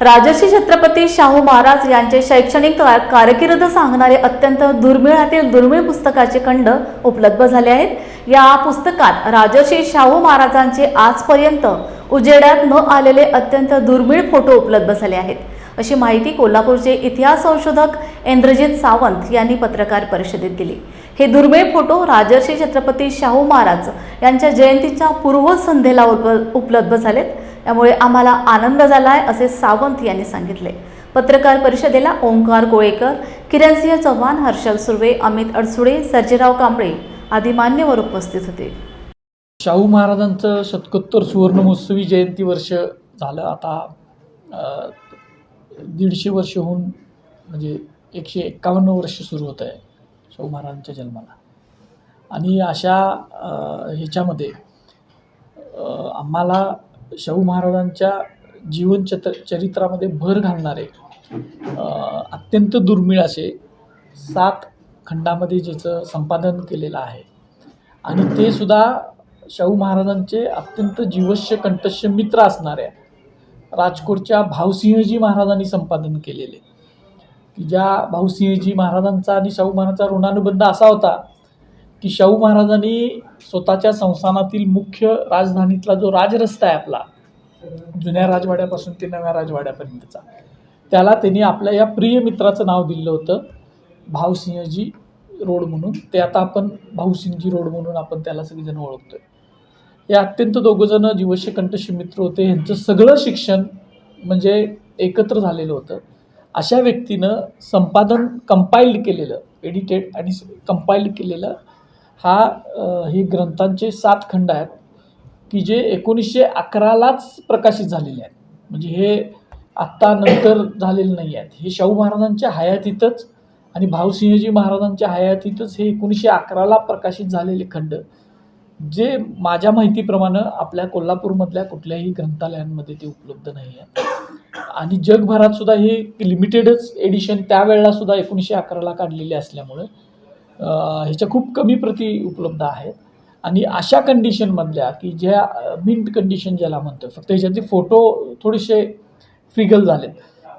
राजर्षी छत्रपती शाहू महाराज यांचे शैक्षणिक का- कारकीर्द सांगणारे अत्यंत दुर्मिळातील दुर्मिळ पुस्तकाचे खंड उपलब्ध झाले आहेत. या पुस्तकात राजर्षी शाहू महाराजांचे आजपर्यंत उजेडात न आलेले अत्यंत दुर्मिळ फोटो उपलब्ध झाले आहेत. अशी माहिती कोल्हापूरचे इतिहास संशोधक इंद्रजित सावंत यांनी पत्रकार परिषदेत दिली. हे दुर्मिळ फोटो राजर्षी छत्रपती शाहू महाराज यांच्या जयंतीच्या पूर्वसंध्येला उपलब्ध झालेत. त्यामुळे आम्हाला आनंद झाला आहे असे सावंत यांनी सांगितले. पत्रकार परिषदेला ओंकार गोळेकर किरणसिंह चव्हाण हर्षल सुर्वे अमित अडसुडे सर्जेराव कांबळे आदी मान्यवर उपस्थित होते. शाहू महाराजांचं शतकोत्तर सुवर्णमहोत्सवी जयंती वर्ष झालं. आता दीडशे वर्ष होऊन म्हणजे एकशे एक्कावन्न वर्ष सुरू होत आहे शाहू महाराजांच्या जन्माला. आणि अशा ह्याच्यामध्ये आम्हाला शाहू महाराजांच्या जीवन चत चरित्रामध्ये भर घालणारे अत्यंत दुर्मिळ असे सात खंडामध्ये ज्याचं संपादन केलेलं आहे. आणि ते सुद्धा शाहू महाराजांचे अत्यंत जीवश्य कंठश्य मित्र असणाऱ्या राजकोटच्या भाऊसिंहजी महाराजांनी संपादन केलेले. की ज्या भाऊसिंहजी महाराजांचा आणि शाहू महाराजांचा ऋणानुबंध असा होता की शाहू महाराजांनी स्वतःच्या संस्थानातील मुख्य राजधानीतला जो राजरस्ता आहे आपला जुन्या राजवाड्यापासून ते नव्या राजवाड्यापर्यंतचा त्याला त्यांनी आपल्या या प्रिय मित्राचं नाव दिलं होतं भाऊसिंहजी रोड म्हणून. ते आता आपण भाऊसिंगजी रोड म्हणून आपण त्याला सगळेजण आहे हे अत्यंत दोघंजणं जीवश्य कंठशी मित्र होते. ह्यांचं सगळं शिक्षण म्हणजे एकत्र झालेलं होतं. अशा व्यक्तीनं संपादन कंपाईल्ड केलेलं एडिटेड आणि कंपाईल्ड केलेलं हा ही हे ग्रंथांचे सात खंड आहेत की जे एकोणीसशे अकरालाच प्रकाशित झालेले आहेत. म्हणजे हे आत्ता नंतर झालेले नाही आहेत. हे शाहू महाराजांच्या हयातीतच आणि भाऊसिंहजी महाराजांच्या हयातीतच हे एकोणीसशे अकराला प्रकाशित झालेले खंड जे माझ्या माहितीप्रमाणे आपल्या कोल्हापूरमधल्या कुठल्याही ग्रंथालयांमध्ये ते उपलब्ध नाही आहे आणि जगभरात सुद्धा हे लिमिटेडच एडिशन त्यावेळेला सुद्धा एकोणीसशे अकराला काढलेले असल्यामुळे ह्याच्या खूप कमी प्रती उपलब्ध आहेत. आणि अशा कंडिशनमधल्या की ज्या मिंट कंडिशन ज्याला म्हणतो फक्त ह्याच्यातले फोटो थोडेसे फिगल झालेत.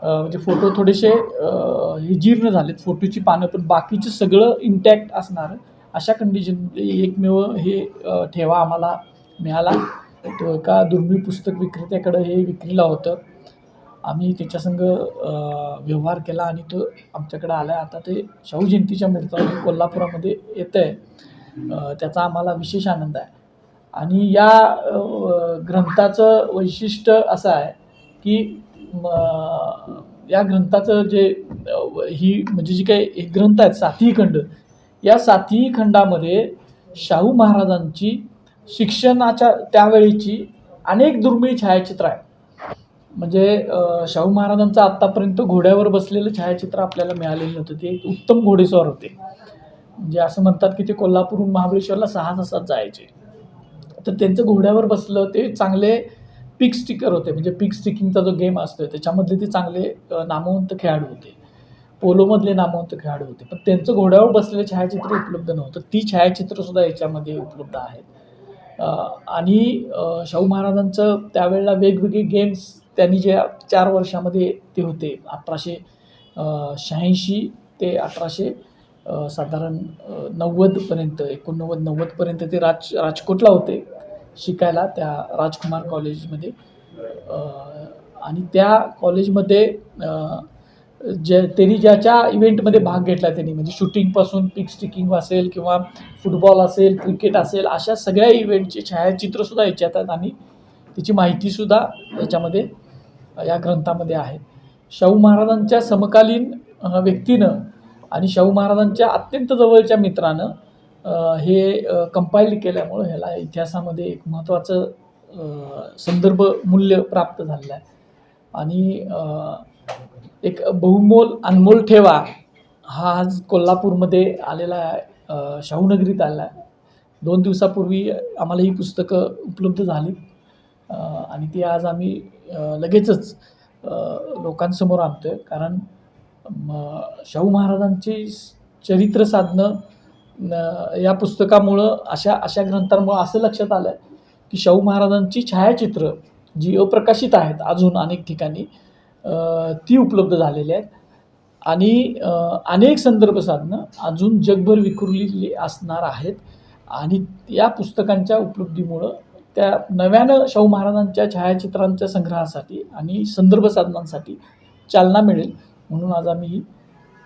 म्हणजे फोटो थोडेसे हे जीर्ण झालेत. फोटोची पानं पण बाकीचं सगळं इंटॅक्ट असणारं. अशा कंडिशन एकमेव हे ठेवा आम्हाला मिळाला. तो एका दुर्मिळ पुस्तक विक्रेत्याकडं हे विक्रीला होतं. आम्ही त्याच्यासंग व्यवहार केला आणि तो आमच्याकडे आला आहे आता ते शाहू जयंतीच्या मुहूर्तावर कोल्हापुरामध्ये येतं आहे त्याचा आम्हाला विशेष आनंद आहे. आणि या ग्रंथाचं वैशिष्ट्य असं आहे की या ग्रंथाचं जे ही म्हणजे जी काही हे ग्रंथ आहेत सातही खंड या सातही खंडामध्ये शाहू महाराजांची शिक्षणाच्या त्यावेळीची अनेक दुर्मिळ छायाचित्र आहेत. म्हणजे शाहू महाराजांचं आत्तापर्यंत घोड्यावर बसलेलं छायाचित्र आपल्याला मिळालेलं नव्हतं. ते एक उत्तम घोडेस्वार होते. म्हणजे असं म्हणतात की ते कोल्हापूरहून महाबळेश्वरला सहा तासात जायचे. तर त्यांचं घोड्यावर बसलं ते चांगले पिक स्टिकर होते. म्हणजे पिक स्टिकिंगचा जो गेम असतो त्याच्यामधले ते चांगले नामवंत खेळाडू होते. पोलोमधले नामवंत खेळाडू होते. पण त्यांचं घोड्यावर बसलेलं छायाचित्र उपलब्ध नव्हतं. ती छायाचित्रसुद्धा याच्यामध्ये उपलब्ध आहेत. आणि शाहू महाराजांचं त्यावेळेला वेगवेगळे गेम्स त्यांनी जे चार वर्षामध्ये ते होते. अठराशे शहाऐंशी ते अठराशे साधारण नव्वदपर्यंत एकोणनव्वद नव्वदपर्यंत ते राज राजकोटला होते शिकायला त्या राजकुमार कॉलेजमध्ये. आणि त्या कॉलेजमध्ये जे त्यांनी ज्याच्या इव्हेंटमध्ये भाग घेतला त्यांनी म्हणजे शूटिंगपासून पिक स्टिकिंग असेल किंवा फुटबॉल असेल क्रिकेट असेल अशा सगळ्या इव्हेंटचे छायाचित्रसुद्धा याच्यात आहेत आणि त्याची माहितीसुद्धा याच्यामध्ये या ग्रंथामध्ये आहे. शाहू महाराजांच्या समकालीन व्यक्तीनं आणि शाहू महाराजांच्या अत्यंत जवळच्या मित्रानं हे कंपाईल केल्यामुळं ह्याला इतिहासामध्ये एक महत्त्वाचं संदर्भ मूल्य प्राप्त झालेलं आहे. आणि एक बहुमोल अनमोल ठेवा हा आज कोल्हापूरमध्ये आलेला आहे. शाहूनगरीत आलेला आहे. दोन दिवसापूर्वी आम्हाला ही पुस्तकं उपलब्ध झाली. आणि ती आज आम्ही लगेचच लोकांसमोर आणतो आहे कारण शाहू महाराजांची चरित्र साधनं या पुस्तकामुळं अशा अशा ग्रंथांमुळं असं लक्षात आलं की शाहू महाराजांची छायाचित्र जी अप्रकाशित आहेत अजून अनेक ठिकाणी ती उपलब्ध झालेली आहेत. आणि अनेक संदर्भ साधनं अजून जगभर विखुरलेली असणार आहेत. आणि या पुस्तकांच्या उपलब्धीमुळं त्या नव्यानं शाहू महाराजांच्या छायाचित्रांच्या संग्रहासाठी आणि संदर्भ साधनांसाठी चालना मिळेल म्हणून आज आम्ही ही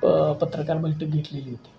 प पत्रकार बैठक घेतलेली होती.